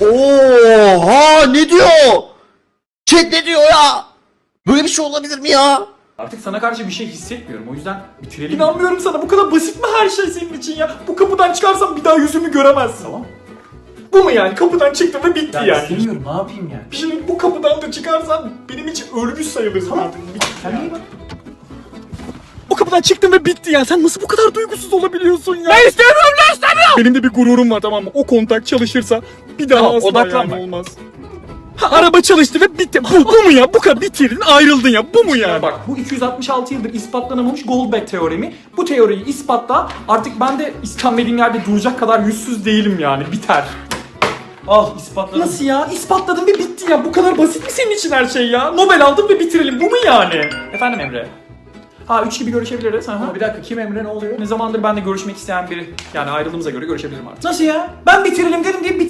Oha ne diyor? Chat ne diyor ya? Böyle bir şey olabilir mi ya? Artık sana karşı bir şey hissetmiyorum. O yüzden bitirelim. İnanmıyorum sana. Bu kadar basit mi her şey senin için ya? Bu kapıdan çıkarsam bir daha yüzümü göremezsin. Tamam. Bu mu yani? Kapıdan çıktım ve bitti yani. Bilmiyorum ne yapayım yani. Şimdi bu kapıdan da çıkarsan benim için ölmüş sayılırsın Tamam. artık. Bitti Kendine yani. O kapıdan çıktım ve bitti ya. Sen nasıl bu kadar duygusuz olabiliyorsun ya? Ben istemiyorum lan. Benim de bir gururum var tamam mı? O kontak çalışırsa bir daha Tamam, asla odaklanma. yani olmaz. Ha, araba çalıştı ve bitti. Bu, bu mu ya? Bu kadar bitirdin ayrıldın ya. Bu mu ya? Bak bu 266 yıldır ispatlanamamış Goldberg teoremi. Bu teoriyi ispatla artık ben de istenmediğim yerde duracak kadar yüzsüz değilim yani. Biter. Al ispatladım. Nasıl ya? İspatladın ve bitti ya. Bu kadar basit mi senin için her şey ya? Nobel aldım ve bitirelim. Bu mu yani? Efendim Emre? Ha 3 gibi görüşebiliriz. Aha. Ama bir dakika kim Emre ne oluyor? Ne zamandır ben de görüşmek isteyen biri. Yani ayrıldığımıza göre görüşebilirim artık. Nasıl ya? Ben bitirelim dedim diye bit